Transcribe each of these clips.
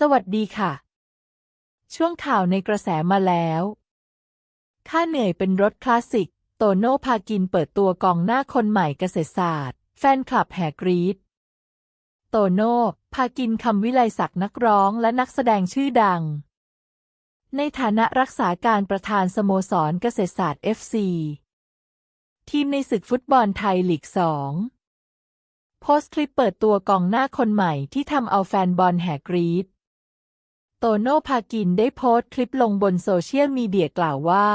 สวัสดีค่ะ ช่วงข่าวในกระแสมาแล้ว ค่าเหนื่อยเป็นรถคลาสสิก โตโน่พากินเปิดตัวกองหน้าคนใหม่เกษตรศาสตร์ แฟนคลับแห่กรีดโตโน่พากินคำวิไลศักดิ์นักร้องและนักแสดงชื่อดัง ในฐานะรักษาการประธานสโมสรเกษตรศาสตร์ FC ทีมในศึกฟุตบอลไทยลีก2โพสต์คลิปเปิดตัวกองหน้าคนใหม่ที่ทำเอาแฟนบอลแห่กรีด โตโน่พากินได้โพสต์คลิปลงบนโซเชียลมีเดียกล่าวว่า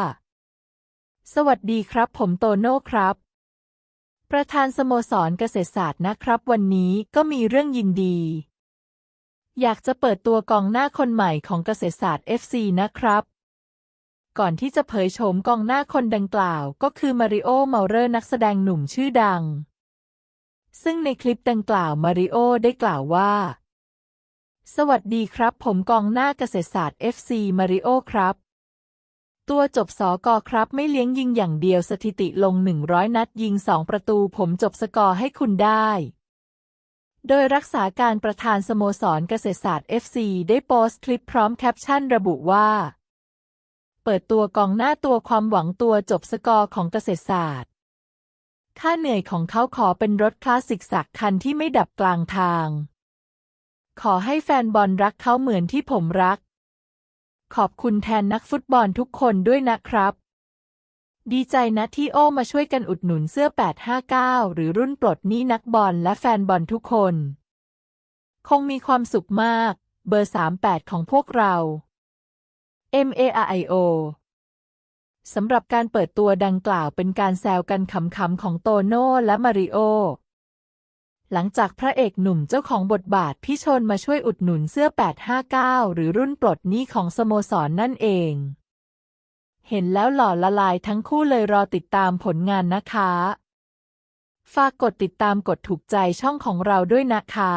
สวัสดีครับผมโตโน่ครับ ประธานสโมสรเกษตรศาสตร์นะครับ วันนี้ก็มีเรื่องยินดี อยากจะเปิดตัวกองหน้าคนใหม่ของเกษตรศาสตร์ FC นะครับ ก่อนที่จะเผยโฉมกองหน้าคนดังกล่าว ก็คือมาริโอเมาเรอร์นักแสดงหนุ่มชื่อดัง ซึ่งในคลิปดังกล่าวมาริโอได้กล่าวว่า สวัสดีครับ ผมกองหน้าเกษตรศาสตร์ FC มาริโอครับ ตัวจบสอกอครับ ไม่เลี้ยงยิงอย่างเดียวสถิติลง 100 นัดยิง 2 ประตู ผมจบสกอร์ให้คุณได้ โดยรักษาการประธานสโมสรเกษตรศาสตร์ FC ได้โพสต์คลิปพร้อมแคปชั่นระบุว่า เปิดตัวกองหน้าตัวความหวังตัวจบสกอร์ของเกษตรศาสตร์ ค่าเหนื่อยของเขาขอเป็นรถคลาสสิกสักคันที่ไม่ดับกลางทาง ขอให้แฟนบอลรักเขาเหมือนที่ผมรัก ขอบคุณแทนนักฟุตบอลทุกคนด้วยนะครับ ดีใจนะที่โอมาช่วยกันอุดหนุนเสื้อ 859 หรือรุ่นปลดหนี้นักบอลและแฟนบอลทุกคน คงมีความสุขมาก เบอร์ 38 ของพวกเรา MARIO สำหรับการเปิดตัวดังกล่าวเป็นการแซวกันขำๆของโตโน่และมาริโอ หลังจากพระเอกหนุ่มเจ้าของบทบาทพี่ชนมาช่วยอุดหนุนเสื้อ 859 หรือรุ่นปลดหนี้ของสโมสรนนั่นเอง เห็นแล้วหล่อละลายทั้งคู่เลยรอติดตามผลงานนะคะ ฝากกดติดตามกดถูกใจช่องของเราด้วยนะคะ